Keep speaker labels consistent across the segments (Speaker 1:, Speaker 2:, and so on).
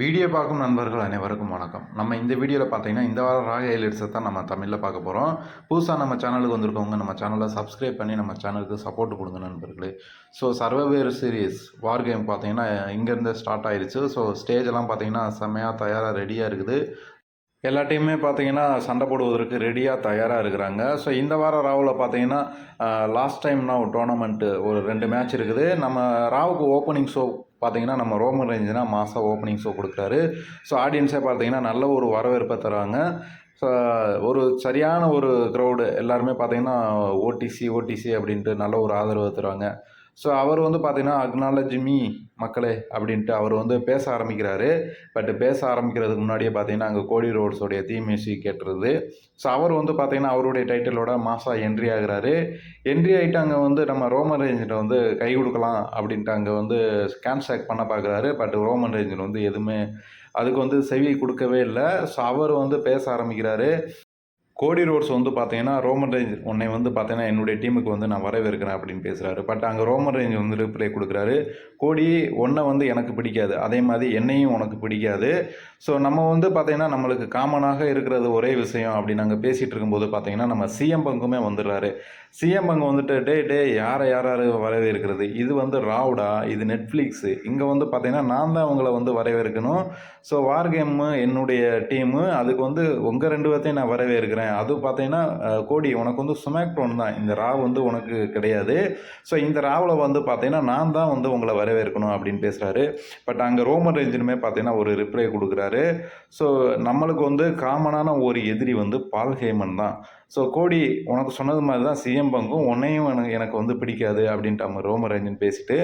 Speaker 1: Video பார்க்கும் நண்பர்கள் அனைவருக்கும் வணக்கம். நம்ம இந்த வீடியோவில் பார்த்தீங்கன்னா இந்த வாரம் ராக எலிட்ஸை தான் நம்ம தமிழில் பார்க்க போகிறோம் புதுசாக நம்ம சேனலுக்கு வந்திருக்கவங்க நம்ம சேனலை சப்ஸ்கிரைப் பண்ணி நம்ம சேனலுக்கு சப்போர்ட் கொடுங்க நண்பர்களே. So survivor series war games பார்த்தீங்கன்னா இங்கேருந்து ஸ்டார்ட் ஆயிடுச்சு ஸோ ஸ்டேஜ் எல்லாம் பார்த்தீங்கன்னா செம்மையாக தயாராக ரெடியாக இருக்குது. எல்லா டீமுமே பார்த்தீங்கன்னா சண்டை போடுவதற்கு ரெடியாக தயாராக இருக்கிறாங்க. ஸோ இந்த வாரம் ராவில் பார்த்தீங்கன்னா லாஸ்ட் டைம்னா ஒரு டோர்னமெண்ட்டு ஒரு ரெண்டு மேட்ச் இருக்குது. நம்ம ராவுக்கு ஓப்பனிங் ஷோ பார்த்தீங்கன்னா நம்ம ரோமன் ரேஞ்சுனா மாதம் ஓப்பனிங் ஷோ கொடுக்குறாரு. ஸோ ஆடியன்ஸே பார்த்தீங்கன்னா நல்ல ஒரு வரவேற்பை தராங்க. ஸோ ஒரு சரியான ஒரு க்ரௌடு எல்லாருமே பார்த்தீங்கன்னா ஓடிசி ஓடிசி அப்படின்ட்டு நல்ல ஒரு ஆதரவு தருவாங்க ஸோ அவர் வந்து பார்த்தீங்கன்னா அக்னாலஜ் மீ மக்களே அப்படின்ட்டு அவர் வந்து பேச ஆரம்பிக்கிறாரு. பட் பேச ஆரம்பிக்கிறதுக்கு முன்னாடியே பார்த்தீங்கன்னா அங்கே கோடி ரோட்ஸோடைய தீ மியூசிக் கேட்டுருது ஸோ அவர் வந்து பார்த்தீங்கன்னா அவருடைய டைட்டிலோட மாசா என்ட்ரி ஆகிறாரு. என்ட்ரி ஆகிட்டு அங்கே வந்து நம்ம ரோமன் ரேஞ்சில் வந்து கை கொடுக்கலாம் அப்படின்ட்டு அங்கே வந்து கேன்சாக் பண்ண பார்க்குறாரு பட் ரோமன் ரேஞ்சில் வந்து எதுவுமே அதுக்கு வந்து செவி கொடுக்கவே இல்லை. ஸோ அவர் வந்து பேச ஆரம்பிக்கிறாரு. கோடி ரோட்ஸ் வந்து பார்த்தீங்கன்னா ரோமன் ரேஞ்ச் உன்னை வந்து பார்த்தீங்கன்னா என்னுடைய டீமுக்கு வந்து நான் வரவேற்கிறேன் அப்படின்னு பேசுகிறாரு பட் அங்கே ரோமன் ரேஞ்ச் வந்து ரிப்ளை கொடுக்குறாரு. கோடி ஒன்றை வந்து எனக்கு பிடிக்காது. அதே மாதிரி என்னையும் உனக்கு பிடிக்காது. ஸோ நம்ம வந்து பார்த்தீங்கன்னா நம்மளுக்கு காமனாக இருக்கிறது ஒரே விஷயம் அப்படின்னு அங்கே பேசிகிட்டு இருக்கும்போது பார்த்தீங்கன்னா நம்ம சிஎம் பங்குமே வந்துடுறாரு. சிஎம் பங்கு வந்துட்டு டே டே யாரை யாரார் வரவேற்கிறது? இது வந்து ராவுடா இது நெட்ஃப்ளிக்ஸு இங்கே வந்து பார்த்தீங்கன்னா நான் தான் உங்களை வந்து வரவேற்கணும். ஸோ வார் கேம்மு என்னுடைய டீமு அதுக்கு வந்து உங்கள் ரெண்டு பேர்த்தையும் நான் வரவேற்கிறேன். அது பார்த்தீங்கன்னா கோடி உனக்கு வந்து சுமேக்டோன் தான். இந்த ரா வந்து உனக்கு கிடையாது. ஸோ இந்த ராவில் வந்து பார்த்தீங்கன்னா நான் தான் வந்து உங்களை வரவேற்கணும் அப்படின்னு பேசுகிறாரு பட் அங்கே ரோமன் ரேஞ்சனுமே பார்த்தீங்கன்னா ஒரு ரிப்ளை கொடுக்குறாரு. ஸோ நம்மளுக்கு வந்து காமனான ஒரு எதிரி வந்து பால் ஹேமன் தான். ஸோ கோடி உனக்கு சொன்னது மாதிரி தான் சிஎம் பங்கும் உன்னையும் எனக்கு எனக்கு வந்து பிடிக்காது அப்படின்ட்டு நம்ம ரோமரஞ்சன் பேசிட்டு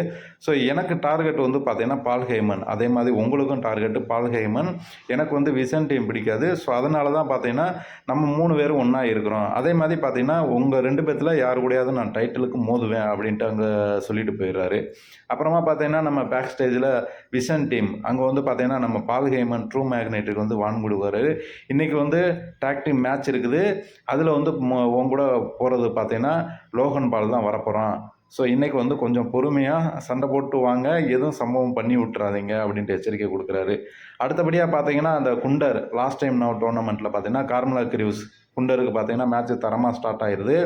Speaker 1: ஸோ எனக்கு டார்கெட் வந்து பார்த்தீங்கன்னா பால் ஹேமன். அதே மாதிரி உங்களுக்கும் டார்கெட்டு பால் ஹேமன். எனக்கு வந்து விசன் டீம் பிடிக்காது. ஸோ அதனால தான் பார்த்தீங்கன்னா நம்ம மூணு பேரும் ஒன்றா இருக்கிறோம். அதே மாதிரி பார்த்தீங்கன்னா உங்கள் ரெண்டு பேர்த்தில் யார் கூடயாவது நான் டைட்டிலுக்கு மோதுவேன் அப்படின்ட்டு அங்கே சொல்லிட்டு போயிடுறாரு. அப்புறமா பார்த்தீங்கன்னா நம்ம பேக் ஸ்டேஜில் விசன் டீம். அங்கே வந்து பார்த்தீங்கன்னா நம்ம பால் ஹேமன் ட்ரூ மேக்னெட்டுக்கு வந்து வான்முடுவார் இன்றைக்கி வந்து டாக் டீம் மேட்ச் இருக்குது. அதில் வந்து ம- உன் கூட போகிறது பார்த்தீங்கன்னா லோகன் பால் தான் வரப்போகிறான் ஸோ இன்றைக்கி வந்து கொஞ்சம் பொறுமையாக சண்டை போட்டு வாங்க. எதுவும் சம்பவம் பண்ணி விட்றாதீங்க அப்படின்ட்டு எச்சரிக்கை கொடுக்குறாரு. அடுத்தபடியாக பார்த்தீங்கன்னா அந்த குண்டர் லாஸ்ட் டைம் நான் டோர்னமெண்ட்டில் பார்த்தீங்கன்னா கார்மலா கிரிவ்ஸ் குண்டருக்கு பார்த்தீங்கன்னா மேட்ச் தரமாக ஸ்டார்ட் ஆயிடுது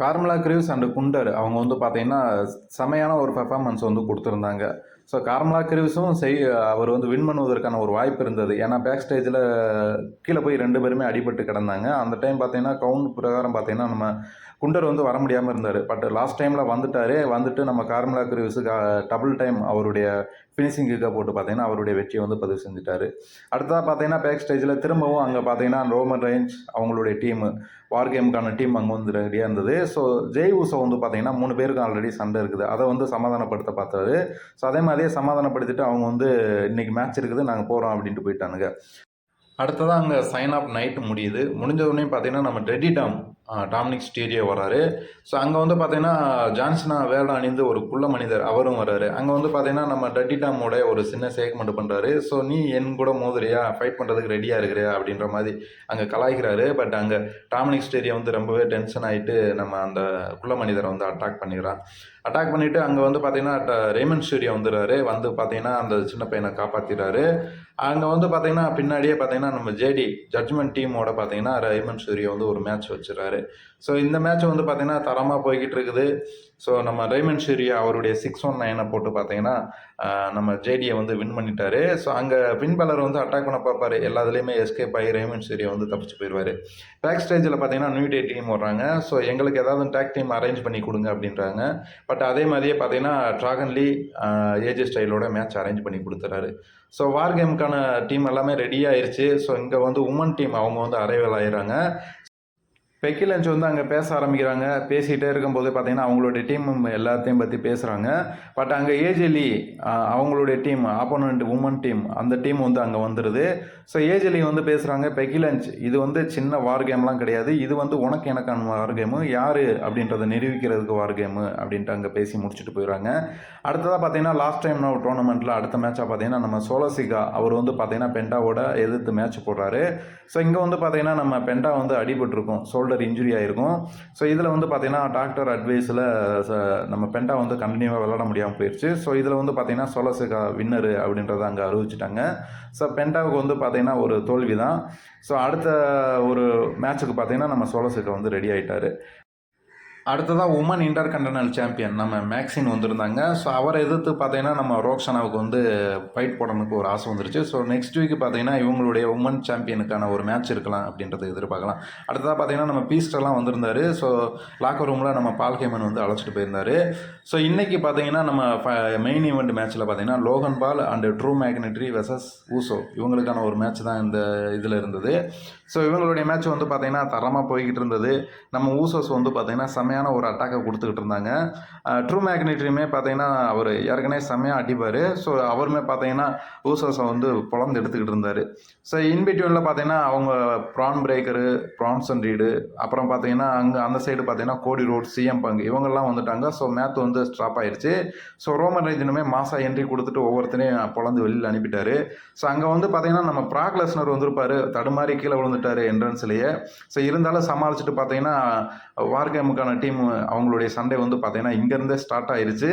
Speaker 1: கார்மலா கிரீவ்ஸ் அண்ட் குண்டர் அவங்க வந்து பார்த்தீங்கன்னா செமையான ஒரு பெர்ஃபார்மன்ஸ் வந்து கொடுத்துருந்தாங்க. ஸோ கார்மலா கிரிவிஸும் செய் அவர் வந்து வின் பண்ணுவதற்கான ஒரு வாய்ப்பு இருந்தது. ஏன்னா பேக் ஸ்டேஜில் கீழே போய் ரெண்டு பேருமே அடிபட்டு கிடந்தாங்க. அந்த டைம் பார்த்தீங்கன்னா கவுண்ட் பிரகாரம் பார்த்தீங்கன்னா நம்ம குண்டர் வந்து வர முடியாமல் இருந்தார். பட் லாஸ்ட் டைமில் வந்துட்டார். வந்துட்டு நம்ம கார்மலா கிரீவ்ஸுக்கு டபுள் டைம் அவருடைய ஃபினிஷிங் கிக்கை போட்டு பார்த்தீங்கன்னா அவருடைய வெற்றியை வந்து பதிவு செஞ்சுட்டார். அடுத்ததாக பார்த்தீங்கன்னா பேக் ஸ்டேஜில் திரும்பவும் அங்கே பார்த்தீங்கன்னா ரோமன் ரேஞ்ச் அவங்களுடைய டீமு வார் கேமுக்கான டீம் அங்கே வந்து ரெடியாக இருந்தது. ஸோ ஜெய் ஊசோ வந்து பார்த்தீங்கன்னா மூணு பேருக்கு ஆல்ரெடி சண்டை இருக்குது. அதை வந்து சமாதானப்படுத்த பார்த்தாரு. ஸோ அதே மாதிரி அதே சமாதானப்படுத்திட்டு அவங்க வந்து இன்னைக்கு மேட்ச் இருக்குது நாங்கள் போகிறோம் அப்படின்ட்டு போயிட்டானுங்க. அடுத்ததாக அங்கே சைன் ஆஃப் நைட்டு முடியுது. முடிஞ்ச உடனே பார்த்தீங்கன்னா நம்ம டெடி டேம் டாமினிக் ஸ்டேடியோ வராரு ஸோ அங்கே வந்து பார்த்தீங்கன்னா ஜான்சனா வேலை அணிந்து ஒரு குள்ள மனிதர் அவரும் வராரு அங்கே வந்து பார்த்தீங்கன்னா நம்ம டட்டி டாமோட ஒரு சின்ன சேக்மெண்ட் பண்ணுறாரு ஸோ நீ என் கூட மோதுறியா? ஃபைட் பண்ணுறதுக்கு ரெடியாக இருக்கிறியா? அப்படின்ற மாதிரி அங்கே கலாய்க்கிறாரு. பட் அங்கே டாமினிக் ஸ்டேடியோ வந்து ரொம்பவே டென்ஷன் ஆகிட்டு நம்ம அந்த குள்ள மனிதரை வந்து அட்டாக் பண்ணிடுறான். அட்டாக் பண்ணிவிட்டு அங்கே வந்து பார்த்தீங்கன்னா ட- ரேமன் ஸ்டூடியோ வந்துடுறாரு. வந்து பார்த்தீங்கன்னா அந்த சின்ன பையனை காப்பாற்றிடுறாரு அங்கே வந்து பார்த்தீங்கன்னா பின்னாடியே பார்த்தீங்கன்னா நம்ம ஜேடி ஜட்ஜ்மெண்ட் டீமோட பார்த்தீங்கன்னா ரைமன் சூரிய வந்து ஒரு மேட்ச் வச்சுறாரு ஸோ இந்த மேட்ச் வந்து பார்த்தீங்கன்னா தரமாக போய்கிட்டு இருக்குது ஸோ நம்ம ரைமன் சூரியா அவருடைய சிக்ஸ் ஒன் நைனை போட்டு பார்த்தீங்கன்னா நம்ம ஜேடியை வந்து வின் பண்ணிட்டாரு. ஸோ அங்கே வின் வின்பலர் வந்து அட்டாக் பண்ண பார்ப்பாரு. எல்லாத்துலேயுமே எஸ்கேப் ஆகி ரைமன் ஷெரியா வந்து தப்பிச்சு போயிடுவார் பேக் ஸ்டேஜில் பார்த்தீங்கன்னா நியூ டே டீம் வர்றாங்க. ஸோ எங்களுக்கு ஏதாவது டேக் டீம் அரேஞ்ச் பண்ணி கொடுங்க அப்படின்றாங்க. பட் அதே மாதிரியே பார்த்தீங்கன்னா ட்ராகன்லி ஏஜே ஸ்டைலோட மேட்ச் அரேஞ்ச் பண்ணி கொடுத்துறாரு. ஸோ வார் கேமுக்கான டீம் எல்லாமே ரெடி ஆயிருச்சு. ஸோ இங்கே வந்து உமன் டீம் அவங்க வந்து அரைவல் ஆயிடுறாங்க. பெக்கி லஞ்ச் வந்து அங்கே பேச ஆரம்பிக்கிறாங்க. பேசிகிட்டே இருக்கும்போது பார்த்தீங்கன்னா அவங்களுடைய டீம் எல்லாத்தையும் பற்றி பேசுகிறாங்க பட் அங்கே ஏஜெலி அவங்களுடைய டீம் ஆப்போனண்ட் உமன் டீம் அந்த டீம் வந்து அங்கே வந்துடுது ஸோ ஏஜெலி வந்து பேசுகிறாங்க பெக்கி லஞ்ச் இது வந்து சின்ன வார் கேம்லாம் கிடையாது. இது வந்து உனக்கு எனக்கான வார் கேமு யார்? அப்படின்றத நிரூபிக்கிறதுக்கு வார் கேமு அப்படின்ட்டு அங்கே பேசி முடிச்சுட்டு போயிடுறாங்க அடுத்ததாக பார்த்தீங்கன்னா லாஸ்ட் டைம் நான் டோர்னமெண்ட்டில் அடுத்த மேட்சாக பார்த்தீங்கன்னா நம்ம சோலசிகா அவர் வந்து பார்த்தீங்கன்னா பெண்டாவோட எதிர்த்து மேட்ச் போடுறாரு. ஸோ இங்கே வந்து பார்த்தீங்கன்னா நம்ம பெண்டா வந்து அடிபட்டிருக்கோம். ஷோல்டர் ஷோல்டர் இன்ஜுரி ஆகிருக்கும் ஸோ இதில் வந்து பார்த்தீங்கன்னா டாக்டர் அட்வைஸில் நம்ம பெண்டா வந்து கண்டினியூவாக விளாட முடியாமல் போயிடுச்சு ஸோ இதில் வந்து பார்த்தீங்கன்னா சொலசுகா வின்னரு அப்படின்றத அங்கே அறிவிச்சிட்டாங்க. ஸோ பெண்டாவுக்கு வந்து பார்த்தீங்கன்னா ஒரு தோல்வி தான் ஸோ அடுத்த ஒரு மேட்ச்சுக்கு பார்த்தீங்கன்னா நம்ம சோலசுகா வந்து ரெடி ஆகிட்டார் அடுத்ததாக உமன் இன்டர் கண்டனல் சாம்பியன் நம்ம மேக்ஸின் வந்திருந்தாங்க. ஸோ அவரை எதிர்த்து பார்த்தீங்கன்னா நம்ம ரோக்ஷனாவுக்கு வந்து ஃபைட் போடணுக்கு ஒரு ஆசை வந்துருச்சு. ஸோ நெக்ஸ்ட் வீக் பார்த்தீங்கன்னா இவங்களுடைய உமன் சாம்பியனுக்கான ஒரு மேட்ச் இருக்கலாம் அப்படின்றத எதிர்பார்க்கலாம். அடுத்ததாக பார்த்தீங்கன்னா நம்ம பீஸ்டெல்லாம் வந்திருந்தாரு. ஸோ லாக்கர் ரூமில் நம்ம பால்கேமன் வந்து அழைச்சிட்டு போயிருந்தாரு. ஸோ இன்றைக்கி பார்த்தீங்கன்னா நம்ம மெயின் ஈவெண்ட் மேட்ச்சில் பார்த்தீங்கன்னா Logan Paul and Drew McIntyre versus Uso இவங்களுக்கான ஒரு மேட்ச் தான் இந்த இதில் இருந்தது. ஸோ இவங்களுடைய மேட்ச் வந்து பார்த்தீங்கன்னா தரமாக போய்கிட்டு இருந்தது. நம்ம ஊசோஸ் வந்து பார்த்தீங்கன்னா செம்மையான ஒரு அட்டாக்கை கொடுத்துக்கிட்டு இருந்தாங்க. ட்ரூ மேக்னட்ரியுமே பார்த்தீங்கன்னா அவர் ஏற்கனவே செம்மையாக அடிப்பார். ஸோ அவருமே பார்த்தீங்கன்னா ஊசோஸை வந்து புலந்து எடுத்துக்கிட்டு இருந்தார். ஸோ இன்பிட்வீனில் பார்த்தீங்கன்னா அவங்க ப்ரான் பிரேக்கரு ப்ரான்சன் ரீடு அப்புறம் பார்த்தீங்கன்னா அங்கே அந்த சைடு பார்த்தீங்கன்னா கோடி ரோட் சிஎம் பங்கு இவங்கெல்லாம் வந்துட்டாங்க. ஸோ மேத் வந்து ஸ்டாப் ஆயிடுச்சு ஸோ ரோமன் ரேஜனுமே மாசா என்ட்ரி கொடுத்துட்டு ஒவ்வொருத்தரையும் புலந்து வெளியில் அனுப்பிட்டார். ஸோ அங்கே வந்து பார்த்தீங்கன்னா நம்ம ப்ராக் லெஸ்னர் வந்திருப்பார். தடுமாறி கீழே விழுந்துட்டார் என்ட்ரன்ஸ்லேயே ஸோ இருந்தாலும் சமாளிச்சுட்டு பார்த்தீங்கன்னா வார்கேமுக்கான டீம் அவங்களுடைய சண்டே வந்து பார்த்தீங்கன்னா இங்கேருந்தே ஸ்டார்ட் ஆயிடுச்சு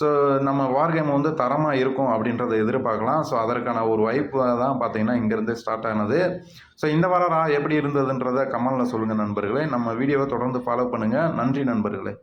Speaker 1: ஸோ நம்ம வார் கேம் வந்து தரமாக இருக்கும் அப்படின்றத எதிர்பார்க்கலாம். ஸோ அதற்கான ஒரு வாய்ப்பு தான் பார்த்தீங்கன்னா இங்கேருந்தே ஸ்டார்ட் ஆனது. ஸோ இந்த வாரம் எப்படி இருந்ததுன்றதை கமலில் சொல்லுங்கள் நண்பர்களே. நம்ம வீடியோவை தொடர்ந்து ஃபாலோ பண்ணுங்கள் நன்றி நண்பர்களே.